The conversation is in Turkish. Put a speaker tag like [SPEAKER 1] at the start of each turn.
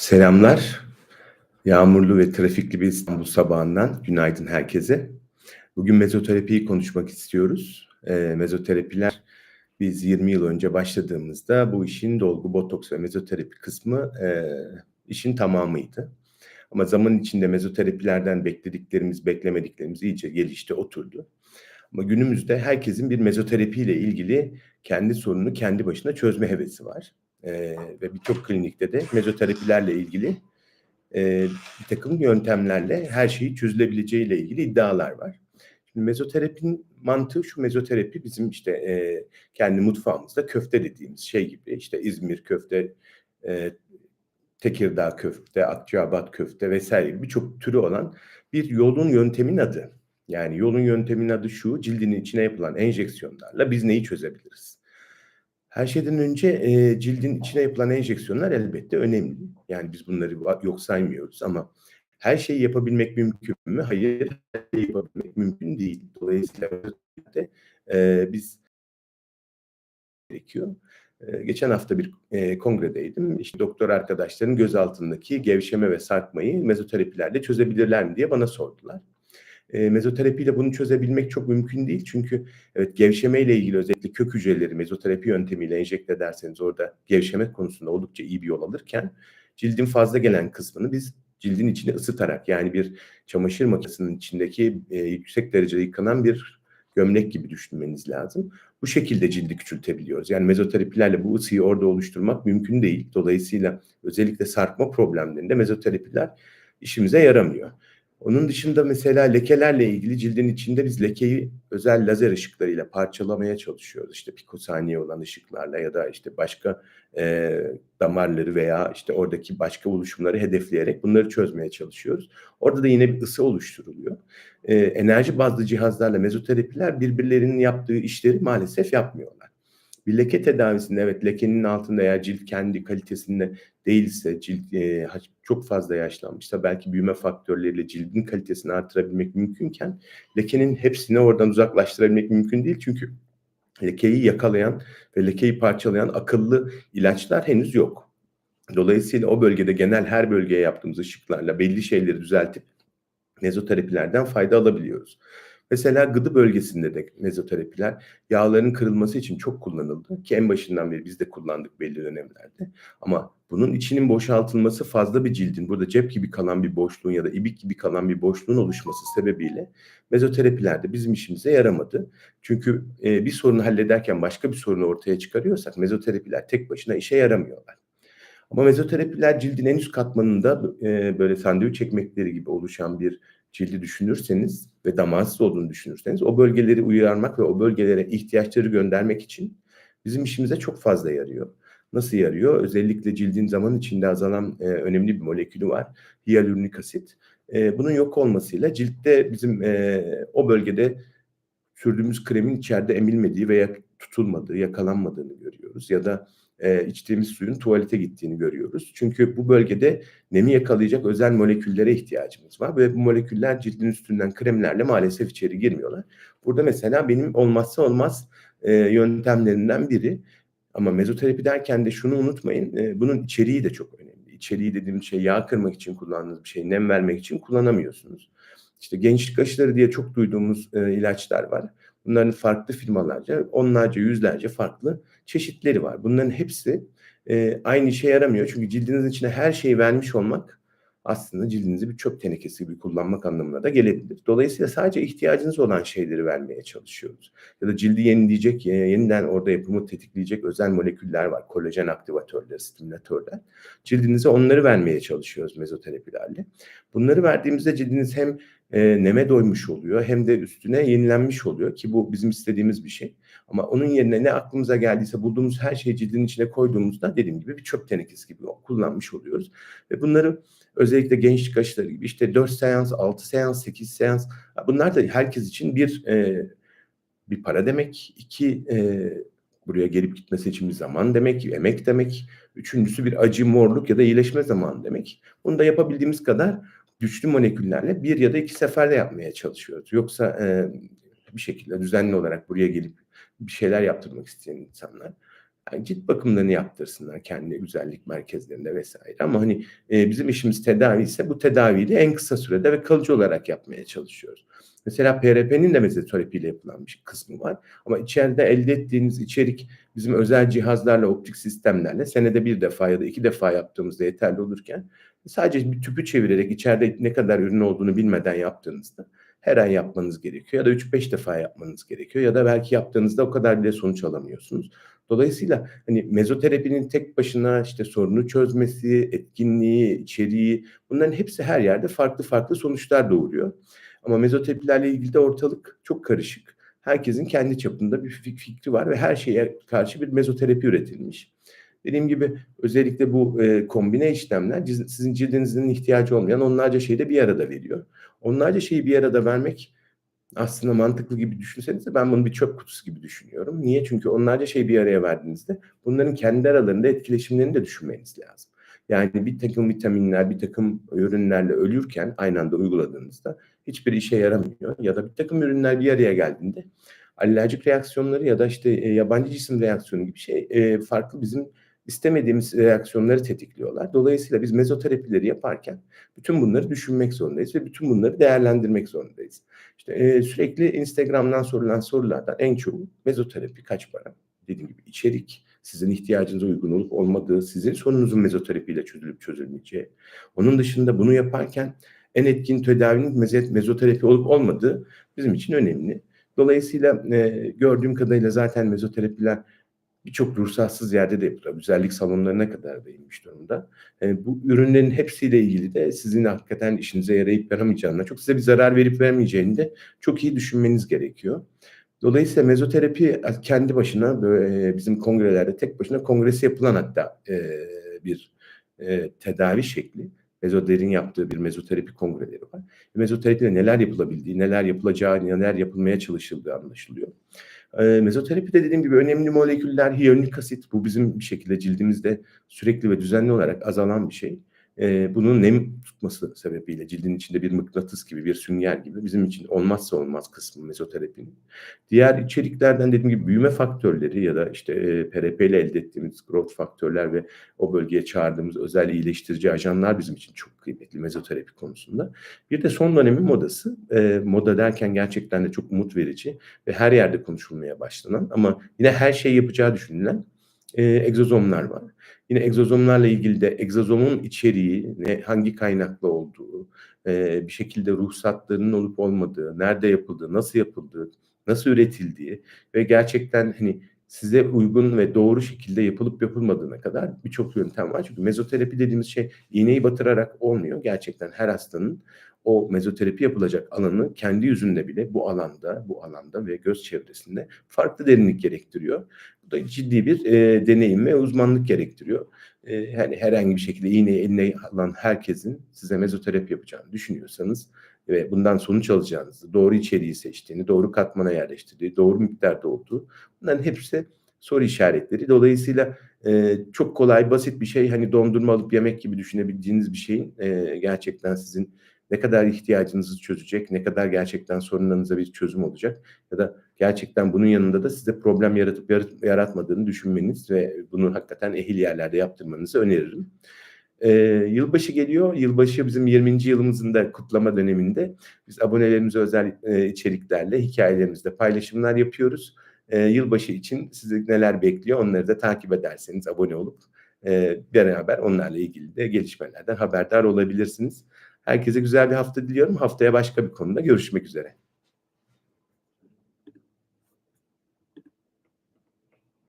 [SPEAKER 1] Selamlar. Yağmurlu ve trafikli bir İstanbul sabahından günaydın herkese. Bugün mezoterapiyi konuşmak istiyoruz. E, mezoterapiler biz 20 yıl önce başladığımızda bu işin dolgu, botoks ve mezoterapi kısmı e, işin tamamıydı. Ama zaman içinde mezoterapilerden beklediklerimiz, beklemediklerimiz iyice gelişti, oturdu. Ama günümüzde herkesin bir mezoterapi ile ilgili kendi sorununu kendi başına çözme hevesi var. Ee, ve birçok klinikte de mezoterapilerle ilgili e, bir takım yöntemlerle her şeyi çözülebileceği ile ilgili iddialar var. Şimdi mezoterapinin mantığı şu mezoterapi bizim işte e, kendi mutfağımızda köfte dediğimiz şey gibi işte İzmir köfte, e, Tekirdağ köfte, Akçabat köfte vesaire birçok türü olan bir yolun yöntemin adı. Yani yolun yöntemin adı şu, cildinin içine yapılan enjeksiyonlarla biz neyi çözebiliriz? Her şeyden önce e, cildin içine yapılan enjeksiyonlar elbette önemli. Yani biz bunları yok saymıyoruz ama her şeyi yapabilmek mümkün mü? Hayır, her şeyi yapabilmek mümkün değil. Dolayısıyla e, biz gerekiyor. E, geçen hafta bir e, kongredeydim. İşte doktor arkadaşların göz altındaki gevşeme ve sarkmayı mezoterapilerle çözebilirler mi diye bana sordular e, mezoterapiyle bunu çözebilmek çok mümkün değil. Çünkü evet gevşeme ile ilgili özellikle kök hücreleri mezoterapi yöntemiyle enjekte ederseniz orada gevşeme konusunda oldukça iyi bir yol alırken cildin fazla gelen kısmını biz cildin içini ısıtarak yani bir çamaşır makinesinin içindeki e, yüksek derecede yıkanan bir gömlek gibi düşünmeniz lazım. Bu şekilde cildi küçültebiliyoruz. Yani mezoterapilerle bu ısıyı orada oluşturmak mümkün değil. Dolayısıyla özellikle sarkma problemlerinde mezoterapiler işimize yaramıyor. Onun dışında mesela lekelerle ilgili cildin içinde biz lekeyi özel lazer ışıklarıyla parçalamaya çalışıyoruz. İşte pikosaniye olan ışıklarla ya da işte başka e, damarları veya işte oradaki başka oluşumları hedefleyerek bunları çözmeye çalışıyoruz. Orada da yine bir ısı oluşturuluyor. E, enerji bazlı cihazlarla mezoterapiler birbirlerinin yaptığı işleri maalesef yapmıyorlar. Bir leke tedavisinde evet lekenin altında eğer cilt kendi kalitesinde değilse, cilt e, çok fazla yaşlanmışsa belki büyüme faktörleriyle cildin kalitesini artırabilmek mümkünken lekenin hepsini oradan uzaklaştırabilmek mümkün değil. Çünkü lekeyi yakalayan ve lekeyi parçalayan akıllı ilaçlar henüz yok. Dolayısıyla o bölgede genel her bölgeye yaptığımız ışıklarla belli şeyleri düzeltip mezoterapilerden fayda alabiliyoruz. Mesela gıdı bölgesinde de mezoterapiler yağların kırılması için çok kullanıldı ki en başından beri biz de kullandık belli dönemlerde. Ama bunun içinin boşaltılması fazla bir cildin burada cep gibi kalan bir boşluğun ya da ibik gibi kalan bir boşluğun oluşması sebebiyle mezoterapilerde bizim işimize yaramadı. Çünkü e, bir sorunu hallederken başka bir sorunu ortaya çıkarıyorsak mezoterapiler tek başına işe yaramıyorlar. Ama mezoterapiler cildin en üst katmanında e, böyle sandviç ekmekleri gibi oluşan bir cildi düşünürseniz ve damarsız olduğunu düşünürseniz o bölgeleri uyarmak ve o bölgelere ihtiyaçları göndermek için bizim işimize çok fazla yarıyor. Nasıl yarıyor? Özellikle cildin zaman içinde azalan e, önemli bir molekülü var. Hyaluronik asit. E, bunun yok olmasıyla ciltte bizim e, o bölgede sürdüğümüz kremin içeride emilmediği veya tutulmadığı, yakalanmadığını görüyoruz. Ya da e, içtiğimiz suyun tuvalete gittiğini görüyoruz. Çünkü bu bölgede nemi yakalayacak özel moleküllere ihtiyacımız var ve bu moleküller cildin üstünden kremlerle maalesef içeri girmiyorlar. Burada mesela benim olmazsa olmaz e, yöntemlerinden biri ama mezoterapi derken de şunu unutmayın e, bunun içeriği de çok önemli. İçeriği dediğim şey yağ kırmak için kullandığınız bir şey, nem vermek için kullanamıyorsunuz. İşte gençlik aşıları diye çok duyduğumuz e, ilaçlar var. Bunların farklı firmalarca, onlarca, yüzlerce farklı çeşitleri var. Bunların hepsi e, aynı işe yaramıyor. Çünkü cildinizin içine her şeyi vermiş olmak aslında cildinizi bir çöp tenekesi gibi kullanmak anlamına da gelebilir. Dolayısıyla sadece ihtiyacınız olan şeyleri vermeye çalışıyoruz. Ya da cildi yenileyecek, e, yeniden orada yapımı tetikleyecek özel moleküller var. Kolajen aktivatörler, stimülatörler. Cildinize onları vermeye çalışıyoruz mezoterapilerle. Bunları verdiğimizde cildiniz hem e, neme doymuş oluyor hem de üstüne yenilenmiş oluyor ki bu bizim istediğimiz bir şey. Ama onun yerine ne aklımıza geldiyse bulduğumuz her şeyi cildin içine koyduğumuzda dediğim gibi bir çöp tenekesi gibi kullanmış oluyoruz. Ve bunları özellikle gençlik aşıları gibi işte 4 seans, 6 seans, 8 seans bunlar da herkes için bir e, bir para demek. iki e, buraya gelip gitmesi için bir zaman demek, emek demek. Üçüncüsü bir acı, morluk ya da iyileşme zamanı demek. Bunu da yapabildiğimiz kadar güçlü moleküllerle bir ya da iki seferde yapmaya çalışıyoruz. Yoksa e, bir şekilde düzenli olarak buraya gelip bir şeyler yaptırmak isteyen insanlar Yani cilt bakımlarını yaptırsınlar kendi güzellik merkezlerinde vs. ama hani, eee, bizim işimiz tedavi ise bu tedaviyi de en kısa sürede ve kalıcı olarak yapmaya çalışıyoruz. Mesela PRP'nin de mezoterapiyle yapılan bir kısmı var ama içeride elde ettiğiniz içerik bizim özel cihazlarla, optik sistemlerle senede 1 defa ya da 2 defa yaptığımızda yeterli olurken sadece bir tüpü çevirerek içeride ne kadar ürün olduğunu bilmeden yaptığınızda her ay yapmanız gerekiyor ya da 3-5 defa yapmanız gerekiyor ya da belki yaptığınızda o kadar bile sonuç alamıyorsunuz. Dolayısıyla hani mezoterapinin tek başına işte sorunu çözmesi, etkinliği, içeriği bunların hepsi her yerde farklı farklı sonuçlar doğuruyor. Ama mezoterapilerle ilgili de ortalık çok karışık. Herkesin kendi çapında bir fikri var ve her şeye karşı bir mezoterapi üretilmiş. Dediğim gibi özellikle bu, eee, kombine işlemler sizin cildinizin ihtiyacı olmayan onlarca şeyi de bir arada veriyor. Onlarca şeyi bir arada vermek aslında mantıklı gibi düşünseniz de ben bunu bir çöp kutusu gibi düşünüyorum. Niye? Çünkü onlarca şeyi bir araya verdiğinizde bunların kendi aralarında etkileşimlerini de düşünmeniz lazım. Yani birtakım vitaminler, birtakım ürünlerle ölürken aynı anda uyguladığınızda hiçbir işe yaramıyor ya da birtakım ürünler bir araya geldiğinde alerjik reaksiyonları ya da işte, eee, yabancı cisim reaksiyonu gibi şey, eee, farklı bizim istemediğimiz reaksiyonları tetikliyorlar. Dolayısıyla biz mezoterapileri yaparken bütün bunları düşünmek zorundayız ve bütün bunları değerlendirmek zorundayız. İşte, eee, sürekli Instagram'dan sorulan sorulardan en çoğu mezoterapi kaç para? Dediğim gibi içerik, sizin ihtiyacınıza uygun olup olmadığı, sizin sorununuzun mezoterapiyle çözülüp çözülmeyeceği. Onun dışında bunu yaparken en etkin tedavinin mezoterapi olup olmadığı bizim için önemli. Dolayısıyla, eee, gördüğüm kadarıyla zaten mezoterapiler birçok ruhsatsız yerde de yapılıyor. Güzellik salonlarına kadar da inmiş durumda. Eee, bu ürünlerin hepsiyle ilgili de sizin hakikaten işinize yarayıp yaramayacağını, çok size bir zarar verip vermeyeceğini de çok iyi düşünmeniz gerekiyor. Dolayısıyla mezoterapi kendi başına böyle bizim kongrelerde tek başına kongresi yapılan hatta, eee, bir, eee, tedavi şekli. Mezoder'in yaptığı bir mezoterapi kongreleri var. Mezoterapide neler yapılabildiği, neler yapılacağı, neler yapılmaya çalışıldığı anlaşılıyor. Eee, mezoterapide dediğim gibi önemli moleküller hyaluronik asit. Bu bizim bir şekilde cildimizde sürekli ve düzenli olarak azalan bir şey. Eee, bunun nem tutması sebebiyle cildin içinde bir mıknatıs gibi, bir sünger gibi bizim için olmazsa olmaz kısmı mezoterapinin. Diğer içeriklerden dediğim gibi büyüme faktörleri ya da işte, eee, PRP ile elde ettiğimiz growth faktörler ve o bölgeye çağırdığımız özel iyileştirici ajanlar bizim için çok kıymetli mezoterapi konusunda. Bir de son dönemin modası. Eee, moda derken gerçekten de çok umut verici ve her yerde konuşulmaya başlanan ama yine her şeyi yapacağı düşünülen, eee, egzozomlar var. Yine egzozomlarla ilgili de egzozomun içeriği, ne hangi kaynaklı olduğu, eee, bir şekilde ruhsatlarının olup olmadığı, nerede yapıldığı, nasıl yapıldığı, nasıl üretildiği ve gerçekten hani size uygun ve doğru şekilde yapılıp yapılmadığına kadar birçok yöntem var. Çünkü mezoterapi dediğimiz şey iğneyi batırarak olmuyor. Gerçekten her hastanın o mezoterapi yapılacak alanı kendi yüzünde bile bu alanda, bu alanda ve göz çevresinde farklı derinlik gerektiriyor. Da ciddi bir, eee, deneyim ve uzmanlık gerektiriyor. Eee, hani herhangi bir şekilde iğneyi eline alan herkesin size mezoterapi yapacağını düşünüyorsanız ve bundan sonuç alacağınızı, doğru içeriği seçtiğini, doğru katmana yerleştirdiği, doğru miktarda olduğu bunların hepsi soru işaretleri. Dolayısıyla, eee, çok kolay, basit bir şey, hani dondurma alıp yemek gibi düşünebileceğiniz bir şeyin, eee, gerçekten sizin ne kadar ihtiyacınızı çözecek, ne kadar gerçekten sorunlarınıza bir çözüm olacak ya da gerçekten bunun yanında da size problem yaratıp yarat yaratmadığını düşünmeniz ve bunu hakikaten ehil yerlerde yaptırmanızı öneririm. Eee, yılbaşı geliyor. Yılbaşı bizim 20. yılımızın da kutlama döneminde biz abonelerimize özel, eee, içeriklerle hikâyelerimizde paylaşımlar yapıyoruz. Eee, yılbaşı için sizi neler bekliyor onları da takip ederseniz abone olup, eee, beraber onlarla ilgili de gelişmelerden haberdar olabilirsiniz. Herkese güzel bir hafta diliyorum. Haftaya başka bir konuda görüşmek üzere.